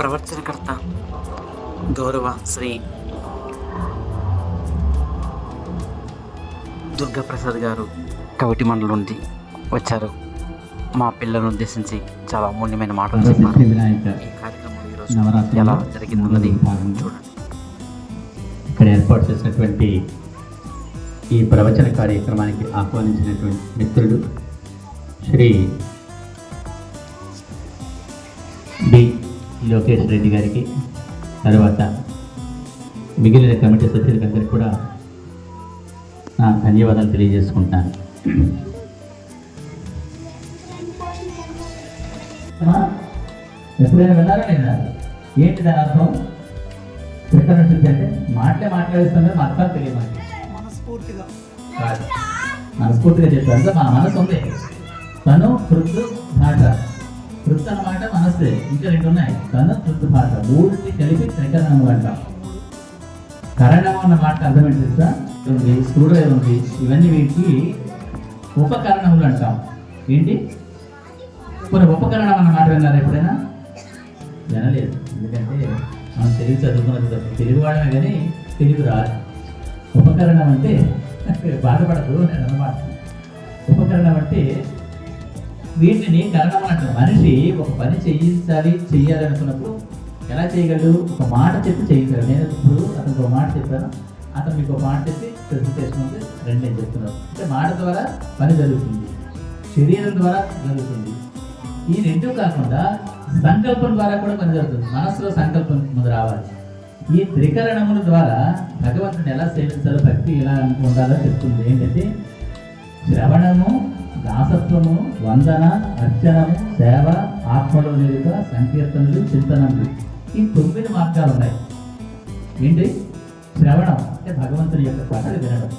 ప్రవచనకర్త గౌరవ శ్రీ దుర్గాప్రసాద్ గారు కవిటి మండలం నుండి వచ్చారు. మా పిల్లలను ఉద్దేశించి చాలా అమూల్యమైన మాటలు చెప్పారు. ఈ కార్యక్రమం ఈరోజు ఎలా జరిగిందన్నది చూడండి. ఇక్కడ ఏర్పాటు చేసినటువంటి ఈ ప్రవచన కార్యక్రమానికి ఆహ్వానించినటువంటి మిత్రుడు శ్రీ లోకేష్ రెడ్డి గారికి తర్వాత మిగిలిన కమిటీ సభ్యులకందరికీ కూడా నా ధన్యవాదాలు తెలియజేసుకుంటాను ఎప్పుడైనా విన్నారా లేదా? ఏంటి దాని అర్థం? శుద్ధి అంటే మాటలే మాట్లాడేస్తుంటే మా అర్థం తెలియదు మనకి మనస్ఫూర్తిగా. మనస్ఫూర్తిగా చెప్పారు. అంటే మన మనసు ఉంది. తను కృత్తు భాష కృత్ అన్నమాట మనస్తే ఇంకా రెండు ఉన్నాయి. తను కృత్ భాష. మూడిని కలిపి త్రికరణము అంటాం కరణం అన్న మాట అర్థం ఏంటి తెలుసా? ఉంది స్క్రూ డ్రైవర్ ఉంది. ఇవన్నీ వీటికి ఉపకరణములు అంటాం. ఏంటి? కొన్ని ఉపకరణం అన్న మాట విన్నారా ఎప్పుడైనా? వినలేదు. ఎందుకంటే మనం తెలుగు చదువుకున్నది తెలుగు వాడమే కానీ తెలుగు రాదు. ఉపకరణం అంటే బాధపడదు నేను అన్నమాట. ఉపకరణం అంటే వీటిని కరణం అంటారు మనిషి ఒక పని చేయించాలి చెయ్యాలి ఎలా చేయగలడు? ఒక మాట చెప్పి చేయించాడు నేను ఇప్పుడు అతనికి ఒక మాట చెప్పాను. అతను మీకు ఒక మాట చెప్పి ప్రెజెంటేషన్ ఉంది రెండు నేను చెప్తున్నాను అంటే మాట ద్వారా పని జరుగుతుంది. శరీరం ద్వారా జరుగుతుంది. ఈ రెండు కాకుండా సంకల్పం ద్వారా కూడా పని జరుగుతుంది. మనసులో సంకల్పం ముందు రావాలి. ఈ త్రికరణముల ద్వారా భగవంతుని ఎలా సేవించాలో భక్తి ఎలా ఉండాలో చెప్తుంది. ఏంటంటే స్తోత్రము వందన అర్చనము సేవ ఆత్మలో నిలుక సంకీర్తనలు చింతనములు ఈ తొమ్మిది మార్గాలు ఉన్నాయి. ఏంటి? శ్రవణం అంటే భగవంతుని యొక్క పాటలు వినడం.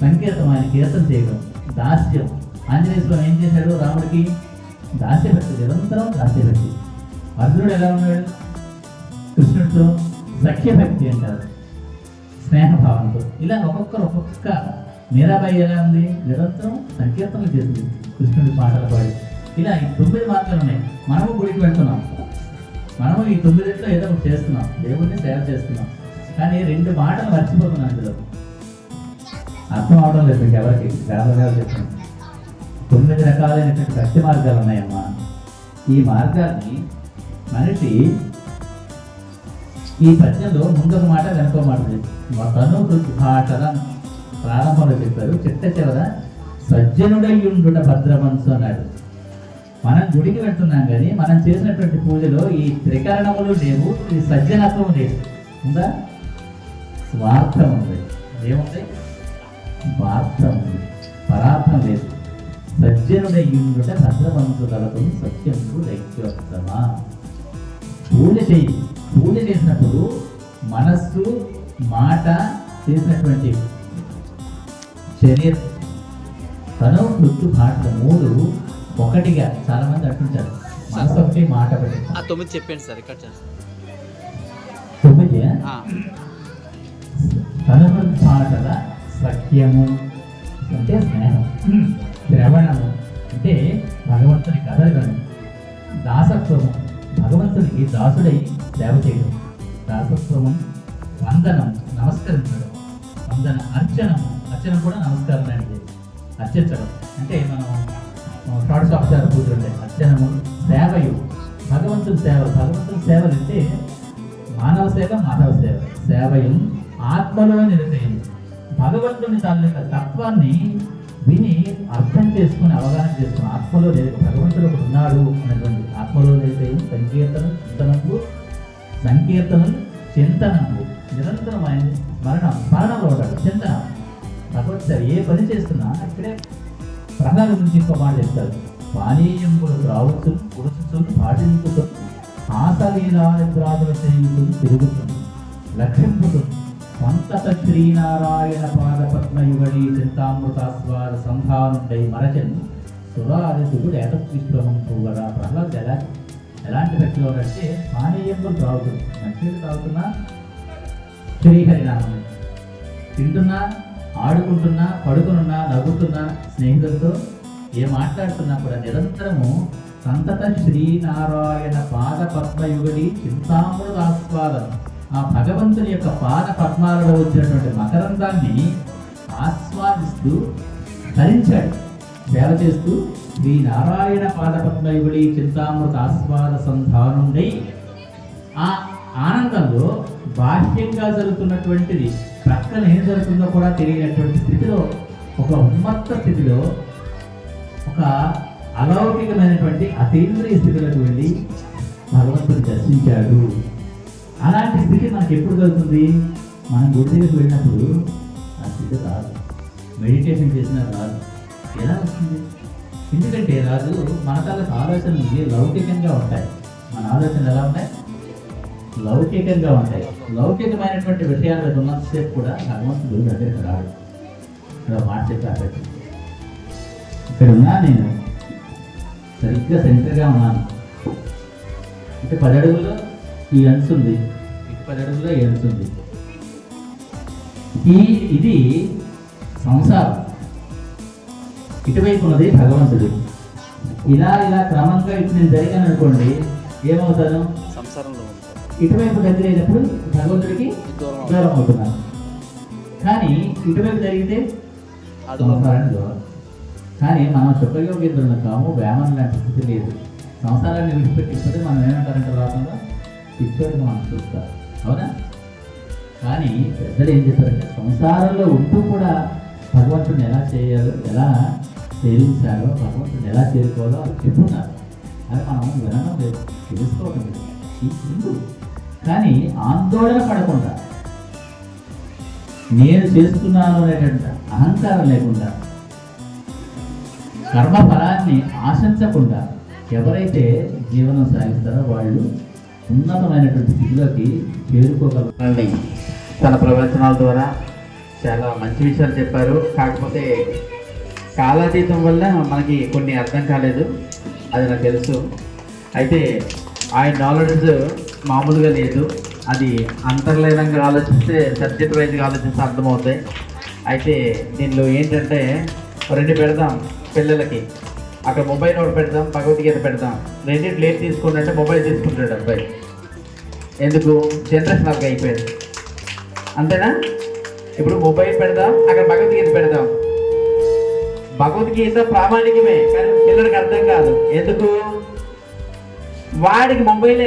సంకీర్తం ఆయన కీర్తన చేయడం. దాస్యం. ఆంజనేయ స్వామి ఏం చేశాడు? రాముడికి దాస్యభక్తి నిరంతరం దాస్యభక్తి. అర్జునుడు ఎలా ఉన్నాడు? కృష్ణుడితో సఖ్యభక్తి అంటారు. స్నేహభావంతో. ఇలా ఒక్కొక్కరు ఒక్కొక్క మీరాబాయి ఎలా ఉంది? నిరంతరం సంకీర్తనలు చేస్తుంది. కృష్ణుడి పాటలు పాడి. ఇలా ఈ తొమ్మిది మార్గాలు ఉన్నాయి. మనము గుడికి వెళ్తున్నాం. మనము ఈ తొమ్మిదిట్లో ఏదో ఒకటి చేస్తున్నాం. దేవుడిని సేవ చేస్తున్నాం. కానీ రెండు మాటలు మర్చిపోతున్నాం అందులో అర్థం అవడం లేదు మీకు ఎవరికి. గ్రామంగా చెప్తున్నాం తొమ్మిది రకాలైనటువంటి భక్తి మార్గాలు ఉన్నాయమ్మా. ఈ మార్గాన్ని మనిషి ఈ పద్యంలో ముందొక మాట వెనుక మాట తను భాషల ప్రారంభంలో చెప్పారు. చిట్ట చివర సజ్జనుడయ్యుండుట భద్రమంచు అన్నాడు. మనం గుడికి వెళ్తున్నాం కానీ మనం చేసినటువంటి పూజలో ఈ త్రికరణములు లేవు ఈ సజ్జనత్వం లేదు. ఉందా? స్వార్థం ఉంది. ఏముంది? స్వార్థం ఉంది. పరార్థం లేదు. సజ్జనుడయ్యుండుట భద్రమంచు తలపు సత్యము దైత్యోత్తమా పూజ చేయి పూజ చేసినప్పుడు మనస్సు మాట చేసినటువంటి శరీరం. పదవ గుర్తు పాటలు మూడు ఒకటిగా చాలా మంది అంటుంటారు. మనసు ఒకటి మాట తొమ్మిది చెప్పండి సార్ ఇక్కడ తొమ్మిది పదవ పాటల సత్యము అంటే స్నేహం శ్రవణము అంటే భగవంతుని కదలగడం దాసత్వము భగవంతునికి దాసుడై సేవ చేయడం. దాసత్వము వందనం నమస్కరించడం. వందన అర్చనము అర్చన కూడా నమస్కారం అండి. అర్చించడం. అంటే మనం షోడశోపచార పూజలు ఉంటాయి అర్చనము సేవయు. భగవంతుని సేవ భగవంతుని సేవలు అంటే మానవ సేవ మానవ సేవ. సేవయం ఆత్మలో నిలకయం భగవంతుని తాలూకా తత్వాన్ని విని అర్థం చేసుకుని అవగాహన చేసుకుని ఆత్మలో భగవంతుడు ఉన్నాడు అనేటువంటి ఆత్మలో నిలకయం సంకీర్తన చింతనము సంకీర్తనలు చింతనము. నిరంతరం ఆయన స్మరణ స్మరణలో ఉంటాడు చింతన. భగవత్ సార్ ఏ పని చేస్తున్నా ఇక్కడే ప్రహ్లాద గురించి ఇంకో మాట చెప్తారు. పానీయంబులు త్రావచ్చు పురుషులు పాటించుతూ ఆసలీలాద్రాదుల చేయుతూ తిరుగుతుంది. లక్షింపుతుంది సంతత శ్రీనారాయణ పాదపద్మయుగడి చింతామృతాస్వాద సంధానుండై మరచన్ సురాదిశుడు ఏతత్విశ్వమం పూవరా ప్రహ్లాద్ ఎలా ఎలాంటి వ్యక్తిలో అంటే పానీయంబులు త్రాగుతుంది. మంచిది తాగుతున్నా శ్రీహరినామం తింటున్నా ఆడుకుంటున్నా పడుకునున్నా నవ్వుతున్నా స్నేహితులతో ఏ మాట్లాడుతున్నా కూడా నిరంతరము సంతత శ్రీనారాయణ పాద పద్మయుగడి చింతామృతాస్వాదం ఆ భగవంతుని యొక్క పాద పద్మాలలో వచ్చినటువంటి మకరందాన్ని ఆస్వాదిస్తూ ధరించాడు. సేవ చేస్తూ శ్రీ నారాయణ పాద పద్మయుగడి చింతామృత ఆస్వాద సంధానుండై ఆ ఆనందంలో బాహ్యంగా జరుగుతున్నటువంటిది పక్కన ఏం జరుగుతుందో కూడా తెలియనటువంటి స్థితిలో ఒక ఉన్మత్త స్థితిలో ఒక అలౌకికమైనటువంటి అతీంద్రియ స్థితిలోకి వెళ్ళి భగవంతుడు దర్శించాడు. అలాంటి స్థితి మనకు ఎప్పుడు కలుగుతుంది? మనం గుడి దగ్గరికి వెళ్ళినప్పుడు ఆ స్థితి రాదు. మెడిటేషన్ చేసినా రాదు. ఎలా వస్తుంది? ఎందుకంటే రాజు మన తాలూకు ఆలోచనలు లౌకికంగా ఉంటాయి? మన ఆలోచనలు ఎలా ఉంటాయి? లౌకికంగా ఉంటాయి. లౌకికమైనటువంటి విషయాల మీద ఉన్నంతసేపు కూడా భగవంతుడు దగ్గరికి రాడు. ఇక్కడ మాట చెప్పారు ఇక్కడ ఉన్నా నేను సరిగ్గా సెంటర్గా ఉన్నాను. ఇటు పది అడుగుల్లో ఈ అంచు ఉంది. ఇటు పది అడుగుల్లో ఈ అంచు ఉంది. ఈ ఇది సంసారం. ఇటువైపు ఉన్నది భగవంతుడు. ఇలా ఇలా క్రమంగా ఇటు నేను జరిగాను అనుకోండి ఏమవుతాను? సంసారంలో ఇటువైపు దగ్గర అయినప్పుడు భగవంతుడికి దూరం అవుతున్నాను కానీ ఇటువైపు జరిగితే సంసారాన్ని దూరం. కానీ మనం శుభయోగేంద్రులను కాము వేమన లాంటి స్థితి లేదు. సంసారాన్ని విడిచిపెట్టిపోతే మనం ఏమంటారంటే లోకంలో పిచ్చోడిగా మనం చూస్తారు. అవునా? కానీ పెద్దలు ఏం చెప్పారంటే సంసారంలో ఉంటూ కూడా భగవంతుడిని ఎలా చేయాలో ఎలా సేవించాలో భగవంతుడిని ఎలా చేరుకోవాలో అది చెప్పున్నారు. అది మనం వినడం లేదు తెలుసుకోవడం లేదు. కానీ ఆందోళన పడకుండా నేను చేస్తున్నాను అనేటువంటి అహంకారం లేకుండా కర్మ ఫలాన్ని ఆశించకుండా ఎవరైతే జీవనం సాగిస్తారో వాళ్ళు ఉన్నతమైనటువంటి స్థితిలోకి చేరుకోగలరు తన ప్రవచనాల ద్వారా చాలా మంచి విషయాలు చెప్పారు. కాకపోతే కాలాతీతం వల్ల మనకి కొన్ని అర్థం కాలేదు. అది నాకు తెలుసు. అయితే ఆయన నాలెడ్జ్ మామూలుగా లేదు. అది అంతర్లీనంగా ఆలోచిస్తే సబ్జెక్ట్ వైజ్గా ఆలోచిస్తే అర్థమవుతాయి. అయితే దీనిలో ఏంటంటే రెండు పెడదాం పిల్లలకి. అక్కడ మొబైల్ ఒకటి పెడదాం భగవద్గీత పెడదాం. రెండింటి లేట్ తీసుకోండి అంటే మొబైల్ తీసుకుంటాడు అబ్బాయి. ఎందుకు? జనరేషన్ అలాగ అయిపోయింది. అంతేనా? ఇప్పుడు మొబైల్ పెడదాం అక్కడ భగవద్గీత పెడదాం. భగవద్గీత ప్రామాణికమే కానీ పిల్లలకి అర్థం కాదు. ఎందుకు? వాడికి ముంబైలో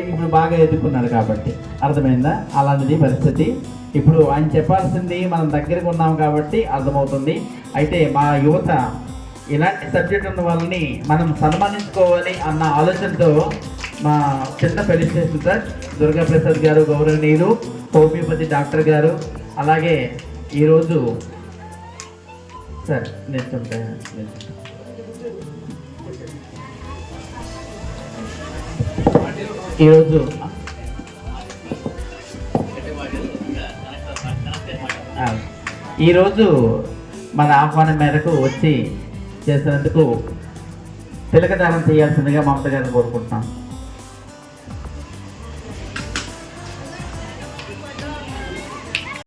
ఇప్పుడు బాగా ఎదుర్కొన్నాడు కాబట్టి. అర్థమైందా? అలాంటిది పరిస్థితి. ఇప్పుడు ఆయన చెప్పాల్సింది మనం దగ్గరకు ఉన్నాం కాబట్టి అర్థమవుతుంది. అయితే మా యువత ఇలాంటి సబ్జెక్ట్ ఉన్న వాళ్ళని మనం సన్మానించుకోవాలి అన్న ఆలోచనతో మా చిన్న పెళ్ళి స్టేషన్ సార్ దుర్గా ప్రసాద్ గారు గౌరవనీయులు హోమియోపతి డాక్టర్ గారు అలాగే ఈరోజు సార్ నేర్చుంటా ఈరోజు ఈరోజు మన ఆహ్వానం మేరకు వచ్చి చేసినందుకు తిలకదానం చేయాల్సిందిగా మమత గారిని కోరుకుంటున్నాం.